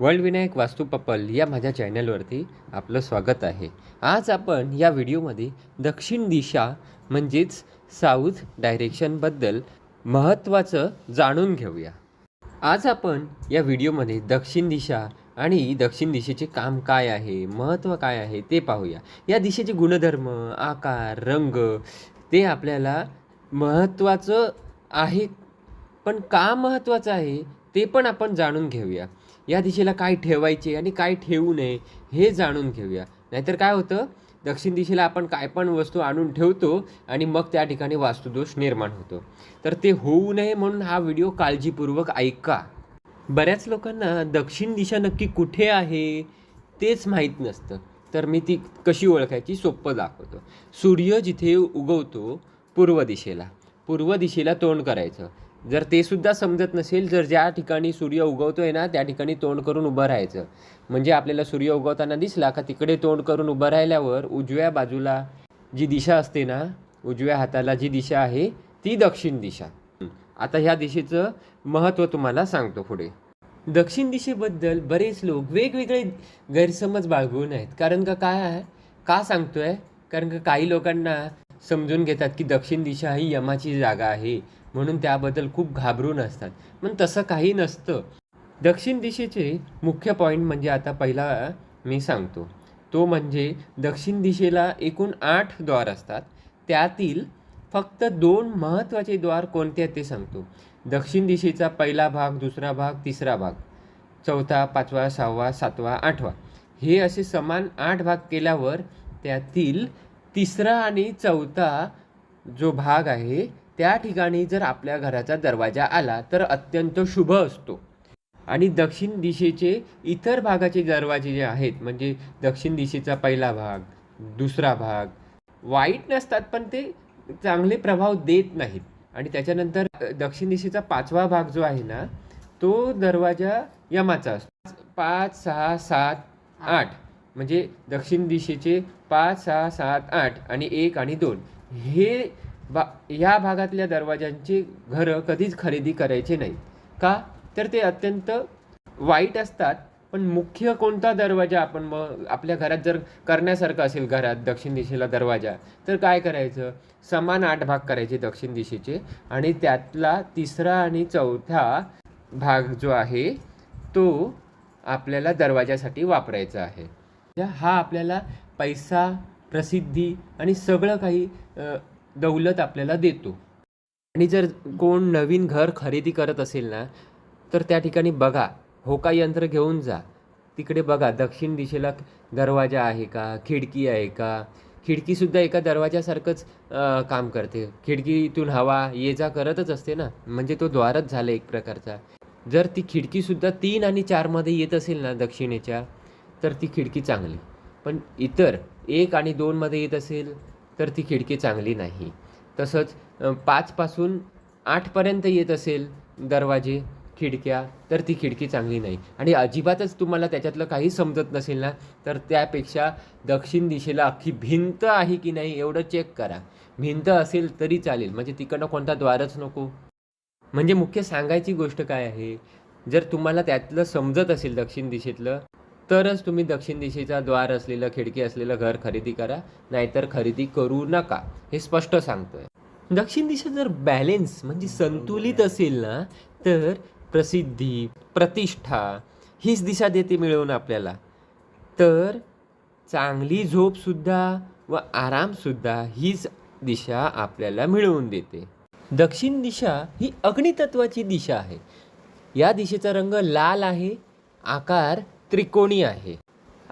World Vinayak वास्तू purple या माझ्या चॅनलवरती आपलं स्वागत आहे. आज आपण या व्हिडिओमध्ये दक्षिण दिशा म्हणजेच साऊथ डायरेक्शनबद्दल महत्त्वाचं जाणून घेऊया. आज आपण या व्हिडिओमध्ये दक्षिण दिशा आणि दक्षिण दिशेचे काम काय आहे महत्त्व काय आहे ते पाहूया. या दिशेचे गुणधर्म आकार रंग ते आपल्याला महत्त्वाचं आहे. पण का महत्त्वाचं आहे ते पण आपण जाणून घेऊया. या दिशेला काय ठेवायचे आणि काय ठेवू नये हे जाणून घेऊया. नाहीतर काय होतं? दक्षिण दिशेला आपण काय पण वस्तू आणून ठेवतो आणि मग त्या ठिकाणी वास्तुदोष निर्माण होतो. तर ते होऊ नये म्हणून हा व्हिडिओ काळजीपूर्वक ऐका. बऱ्याच लोकांना दक्षिण दिशा नक्की कुठे आहे तेच माहीत नसतं. तर मी ती कशी ओळखायची सोपं दाखवतो. सूर्य जिथे उगवतो पूर्व दिशेला. पूर्व दिशेला तोंड करायचं. जर ते सुद्धा समजत नसेल जर ज्या ठिकाणी सूर्य उगवतो आहे ना त्या ठिकाणी तोंड करून उभं राहायचं. म्हणजे आपल्याला सूर्य उगवताना दिसला का तिकडे तोंड करून उभं राहिल्यावर उजव्या बाजूला जी दिशा असते ना उजव्या हाताला जी दिशा आहे ती दक्षिण दिशा. आता ह्या दिशेचं महत्त्व तुम्हाला सांगतो पुढे. दक्षिण दिशेबद्दल बरेच लोक वेगवेगळे गैरसमज बाळगून आहेत. कारण का काय आहे? का सांगतोय? कारण का काही लोकांना समजून घेतात की दक्षिण दिशा ही यमाची जागा आहे. म्हणून त्याबद्दल खूप घाबरून असतात. पण तसं काही नसतं. दक्षिण दिशेचे मुख्य पॉईंट म्हणजे आता पहिला मी सांगतो. तो म्हणजे दक्षिण दिशेला एकूण आठ द्वार असतात. त्यातील फक्त दोन महत्त्वाचे द्वार कोणते आहेत ते सांगतो. दक्षिण दिशेचा पहिला भाग दुसरा भाग तिसरा भाग. चौथा पाचवा सहावा सातवा आठवा. हे असे समान आठ भाग केल्यावर त्यातील तिसरा आणि चौथा जो भाग आहे त्या ठिकाणी जर आपल्या घराचा दरवाजा आला तर अत्यंत शुभ असतो. आणि दक्षिण दिशेचे इतर भागाचे दरवाजे जे आहेत म्हणजे दक्षिण दिशेचा पहिला भाग दुसरा भाग वाईट नसतात पण ते चांगले प्रभाव देत नाहीत. आणि त्याच्यानंतर दक्षिण दिशेचा पाचवा भाग जो आहे ना तो दरवाजा यमाचा असतो. पाच सहा सात आठ. म्हणजे दक्षिण दिशेचे पाच सहा सात आठ आणि एक आणि दोन. हे बा ह्या भागातल्या दरवाजांची घरं कधीच खरेदी करायचे नाही का? तर ते अत्यंत वाईट असतात. पण मुख्य कोणता दरवाजा आपण मग आपल्या घरात जर करण्यासारखं असेल घरात दक्षिण दिशेला दरवाजा तर काय करायचं? समान आठ भाग करायचे दक्षिण दिशेचे आणि त्यातला तिसरा आणि चौथा भाग जो आहे तो आपल्याला दरवाजासाठी वापरायचा आहे. हा आपल्याला पैसा प्रसिद्धी आणि सगळं काही दौलत आपल्याला देतो. आणि जर कोण नवीन घर खरेदी करत असेल ना तर त्या ठिकाणी बघा होका यंत्र घेऊन जा. तिकडे बघा दक्षिण दिशेला दरवाजा आहे का खिडकी आहे का? खिडकीसुद्धा एका दरवाजासारखंच काम करते. खिडकीतून हवा ये जा करतच असते ना. म्हणजे तो द्वारच झाला एक प्रकारचा. जर ती खिडकीसुद्धा तीन आणि चारमध्ये येत असेल ना दक्षिणेच्या तर ती खिडकी चांगली. पण इतर एक आणि दोनमध्ये येत असेल तर ती खिडकी चांगली नाही. तसंच पाचपासून आठपर्यंत येत असेल दरवाजे खिडक्या तर ती खिडकी चांगली नाही. आणि अजिबातच तुम्हाला त्याच्यातलं काही समजत नसेल ना तर त्यापेक्षा दक्षिण दिशेला अख्खी भिंत आहे की नाही एवढं चेक करा. भिंत असेल तरी चालेल. म्हणजे तिकडनं कोणता द्वारच नको. म्हणजे मुख्य सांगायची गोष्ट काय आहे? जर तुम्हाला त्यातलं समजत असेल दक्षिण दिशेतलं तरच तुम्ही दक्षिण दिशेचा द्वार असलेलं खिडकी असलेलं घर खरेदी करा नाहीतर खरेदी करू नका. हे स्पष्ट सांगतोय. दक्षिण दिशा जर बॅलेन्स म्हणजे संतुलित असेल ना तर प्रसिद्धी प्रतिष्ठा हीच दिशा देते मिळवून आपल्याला. तर चांगली झोपसुद्धा व आरामसुद्धा हीच दिशा आपल्याला मिळवून देते. दक्षिण दिशा ही अग्नितत्वाची दिशा आहे. या दिशेचा रंग लाल आहे आकार त्रिकोणी आहे.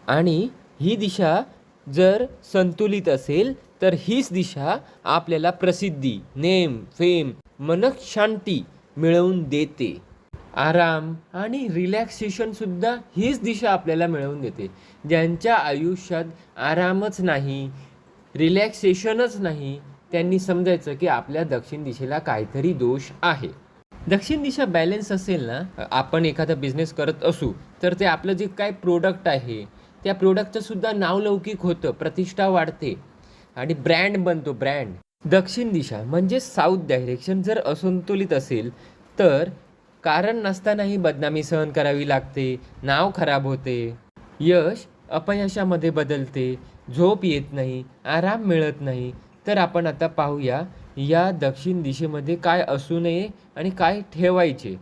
आणि ही दिशा जर संतुलित असेल तर हीच दिशा आपल्याला प्रसिद्धी नेम फेम मनक शांती मिळवून देते. आराम आणि रिलॅक्सेशनसुद्धा हीच दिशा आपल्याला मिळवून देते. ज्यांच्या आयुष्यात आरामच नाही रिलॅक्सेशनच नाही त्यांनी समजायचं की आपल्या दक्षिण दिशेला काहीतरी दोष आहे. दक्षिण दिशा बॅलेन्स असेल ना आपण एखादा बिझनेस करत असू तर ते आपलं जे काय प्रोडक्ट आहे त्या प्रोडक्टचंसुद्धा नावलौकिक होतं प्रतिष्ठा वाढते आणि ब्रँड बनतो ब्रँड दक्षिण दिशा म्हणजे साऊथ डायरेक्शन जर असंतुलित असेल तर कारण नसतानाही बदनामी सहन करावी लागते नाव खराब होते यश अपयशामध्ये बदलते झोप येत नाही आराम मिळत नाही तर आपण आता पाहूया या दक्षिण दिशेमध्ये काय असू नये आणि काय ठेवायचे?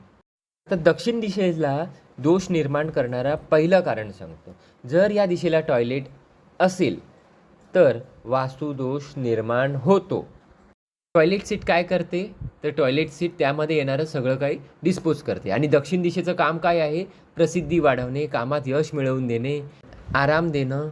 तर दक्षिण दिशेला दोष निर्माण करणारा पहिलं कारण सांगतो. जर या दिशेला टॉयलेट असेल तर वास्तुदोष निर्माण होतो. टॉयलेट सीट काय करते? तर टॉयलेट सीट त्यामध्ये येणारं सगळं काही डिस्पोज करते. आणि दक्षिण दिशेचं काम काय आहे? प्रसिद्धी वाढवणे कामात यश मिळवून देणे आराम देणं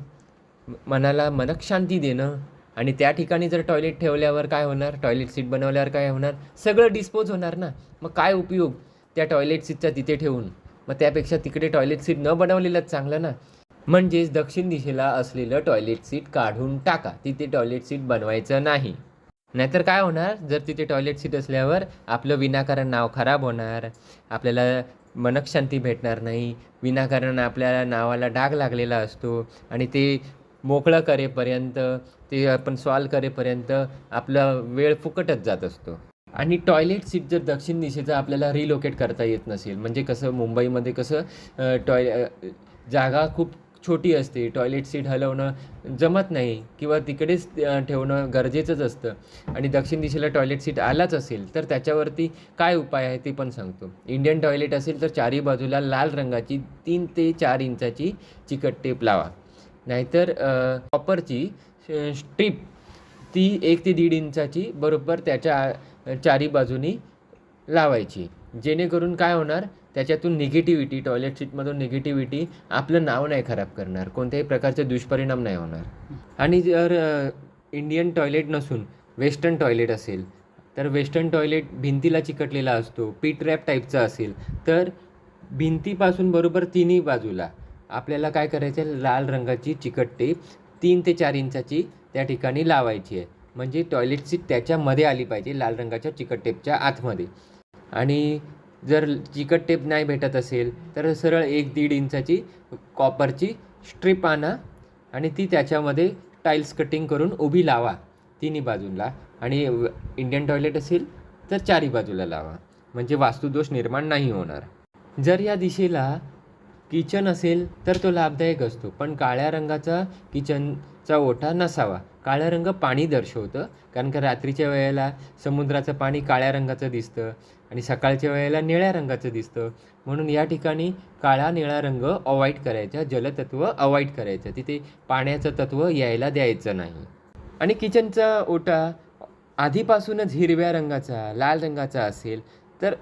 मनाला मनःशांती देणं आणि त्या ठिकाणी जर टॉयलेट ठेवल्यावर काय होणार? टॉयलेट सीट बनवल्यावर काय होणार? सगळं डिस्पोज होणार ना. मग काय उपयोग त्या टॉयलेट सीटचा तिथे ठेवून? मग त्यापेक्षा तिकडे टॉयलेट सीट न बनवलेलंच चांगलं ना. म्हणजेच दक्षिण दिशेला असलेलं टॉयलेट सीट काढून टाका. तिथे टॉयलेट सीट बनवायचं नाही. नाहीतर काय होणार? जर तिथे टॉयलेट सीट असल्यावर आपलं विनाकारण नाव खराब होणार. आपल्याला मनःशांती भेटणार नाही. विनाकारण आपल्या नावाला डाग लागलेला असतो. आणि ते मोकळं करेपर्यंत ते आपण सॉल्व करेपर्यंत आपला वेळ फुकटच जात असतो. आणि टॉयलेट सीट जर दक्षिण दिशेचं आपल्याला रिलोकेट करता येत नसेल म्हणजे कसं मुंबईमध्ये कसं टॉय जागा खूप छोटी असते टॉयलेट सीट हलवणं जमत नाही किंवा तिकडेच ठेवणं गरजेचंच असतं आणि दक्षिण दिशेला टॉयलेट सीट आलाच असेल तर त्याच्यावरती काय उपाय आहे ते पण सांगतो. इंडियन टॉयलेट असेल तर चारी बाजूला लाल रंगाची तीन ते चार इंचाची चिकट टेप लावा. नाहीतर कॉपरची स्ट्रीप ती एक ते दीड इंचाची बरोबर त्याच्या चारी बाजूनी लावायची. जेणेकरून काय होणार त्याच्यातून निगेटिव्हिटी टॉयलेट सीटमधून निगेटिव्हिटी आपलं नाव नाही खराब करणार. कोणत्याही प्रकारचे दुष्परिणाम नाही होणार. आणि जर इंडियन टॉयलेट नसून वेस्टर्न टॉयलेट असेल तर वेस्टर्न टॉयलेट भिंतीला चिकटलेला असतो पीट रॅप टाईपचा असेल तर भिंतीपासून बरोबर तिन्ही बाजूला आपल्याला काय करायचं आहे? लाल रंगाची चिकट टेप तीन ते चार इंचाची त्या ठिकाणी लावायची आहे. म्हणजे टॉयलेट सीट त्याच्यामध्ये आली पाहिजे लाल रंगाच्या चिकट टेपच्या आतमध्ये. आणि जर चिकट टेप नाही भेटत असेल तर सरळ एक दीड इंचाची कॉपरची स्ट्रीप आणा आणि ती त्याच्यामध्ये टाईल्स कटिंग करून उभी लावा तिन्ही बाजूला. आणि इंडियन टॉयलेट असेल तर चारी बाजूला लावा. म्हणजे वास्तुदोष निर्माण नाही होणार. जर या दिशेला किचन असेल तर तो लाभदायक असतो. पण काळ्या रंगाचा किचनचा ओठा नसावा. काळा रंग पाणी दर्शवतं. कारण का रात्रीच्या वेळेला समुद्राचं पाणी काळ्या रंगाचं दिसतं आणि सकाळच्या वेळेला निळ्या रंगाचं दिसतं. म्हणून या ठिकाणी काळा निळा रंग अवॉइड करायचा. जलतत्व अवॉइड करायचं. तिथे पाण्याचं तत्व यायला द्यायचं नाही. आणि किचनचा ओटा आधीपासूनच हिरव्या रंगाचा लाल रंगाचा असेल तर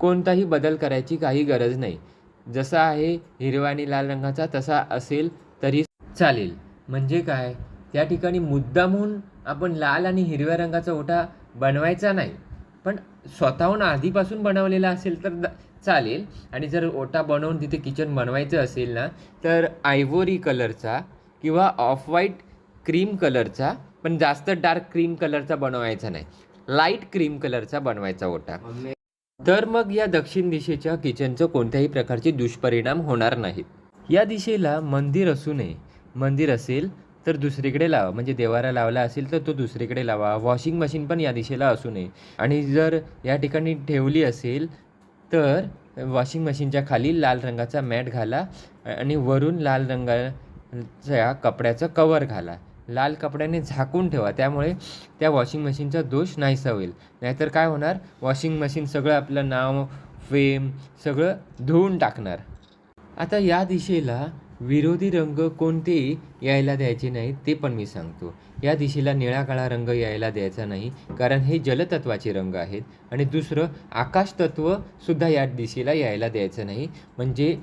कोणताही बदल करायची काही गरज नाही. जसा आहे हिरवा आणि लाल रंगाचा तसा असेल तरी चालेल. म्हणजे काय? त्या ठिकाणी मुद्दामहून आपण लाल आणि हिरव्या रंगाचा ओटा बनवायचा नाही. पण स्वतःहून आधीपासून बनवलेला असेल तर चालेल. आणि जर ओटा बनवून तिथे किचन बनवायचं असेल ना तर आयव्होरी कलरचा किंवा ऑफ व्हाईट क्रीम कलरचा पण जास्त डार्क क्रीम कलरचा बनवायचा नाही. लाइट क्रीम कलरचा बनवायचा ओटा. तर मग या दक्षिण दिशेच्या किचनचं कोणत्याही प्रकारचे दुष्परिणाम होणार नाहीत. या दिशेला मंदिर असू नये. मंदिर असेल तर दुसरीकडे लावा. म्हणजे देवारा लावला असेल तर तो दुसरीकडे लावा. वॉशिंग मशीन पण या दिशेला असू नये. आणि जर या ठिकाणी ठेवली असेल तर वॉशिंग मशीनच्या खाली लाल रंगाचा मॅट घाला आणि वरून लाल रंगाच्या कपड्याचं कवर घाला. लाल कपड्याने झाकून ठेवा. त्यामुळे त्या वॉशिंग मशीनचा दोष नाहीसा होईल. नाहीतर काय होणार? वॉशिंग मशीन सगळं आपलं नाव फेम सगळं धुवून टाकणार. आता या दिशेला विरोधी रंग कोणते यायला द्यायचे नाहीत ते पण मी सांगतो. या दिशेला निळा काळा रंग यायला द्यायचा नाही कारण हे जलतत्वाचे रंग आहेत आणि दुसरं आकाश सुद्धा या दिशेला यायला द्यायचं नाही. म्हणजे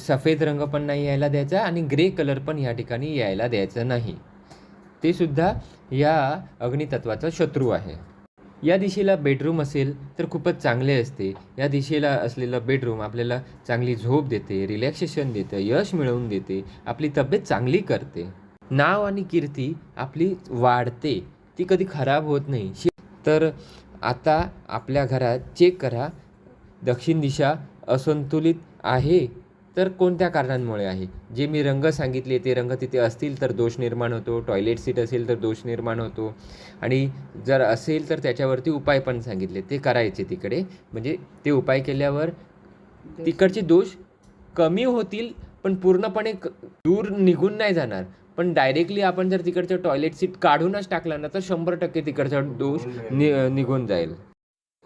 सफेद रंग पण नाही यायला द्यायचा आणि ग्रे कलर पण या ठिकाणी यायला द्यायचं नाही. ते सुद्धा या अग्नितत्वाचा शत्रू आहे. या दिशेला बेडरूम असेल तर खूपच चांगले असते. या दिशेला असलेलं बेडरूम आपल्याला चांगली झोप देते रिलॅक्सेशन देतं यश मिळवून देते आपली तब्येत चांगली करते. नाव आणि कीर्ती आपली वाढते. ती कधी खराब होत नाही. तर आता आपल्या घरात चेक करा. दक्षिण दिशा असंतुलित आहे. तर कोणत्या कारणांमुळे आहे? जे मी रंग सांगितले ते रंग तिथे असतील तर दोष निर्माण होतो. टॉयलेट सीट असेल तर दोष निर्माण होतो. आणि जर असेल तर त्याच्यावरती उपाय पण सांगितले. ते करायचे तिकडे. म्हणजे ते उपाय केल्यावर तिकडचे दोष कमी होतील पण पूर्णपणे दूर निघून नाही जाणार. पण डायरेक्टली आपण जर तिकडचं टॉयलेट सीट काढूनच टाकला ना तर शंभर टक्के तिकडचा दोष नि निघून जाईल.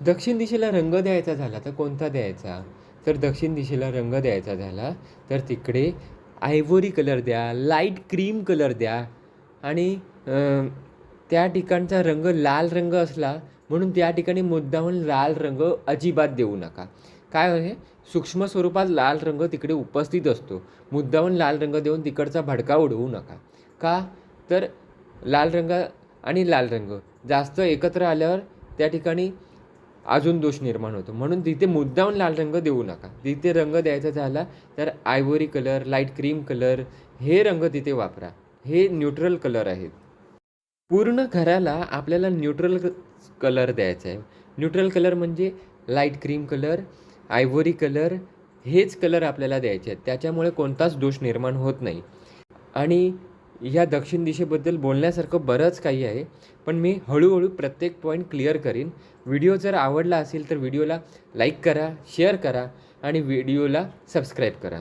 दक्षिण दिशेला रंग द्यायचा झाला तर कोणता द्यायचा? तर दक्षिण दिशेला रंग द्यायचा झाला तर तिकडे आयव्होरी कलर द्या लाइट क्रीम कलर द्या. आणि त्या ठिकाणचा रंग लाल रंग असला म्हणून त्या ठिकाणी मुद्दामून लाल रंग अजिबात देऊ नका. काय आहे? सूक्ष्म स्वरूपात लाल रंग तिकडे उपस्थित असतो. मुद्दामून लाल रंग देऊन तिकडचा भडका उडवू नका. का? तर लाल रंग आणि लाल रंग. जास्त एकत्र आल्यावर त्या ठिकाणी अजून दोष निर्माण होतो. म्हणून तिथे मुद्दाम लाल रंग देऊ नका. तिथे रंग द्यायचा झाला तर ivory colour light cream colour हे रंग तिथे वापरा. हे न्यूट्रल कलर आहेत. पूर्ण घराला आपल्याला न्यूट्रल कलर द्यायचा आहे न्यूट्रल कलर म्हणजे light cream colour ivory colour हेच कलर आपल्याला द्यायचे आहेत. त्याच्यामुळे कोणताच दोष निर्माण होत नाही. आणि ह्या दक्षिण दिशेबद्दल बोलण्यासारखं बरंच काही आहे पण मी हळूहळू प्रत्येक पॉईंट क्लिअर करीन. व्हिडिओ जर आवडला असेल तर व्हिडिओला लाईक करा शेअर करा आणि व्हिडिओला सबस्क्राईब करा.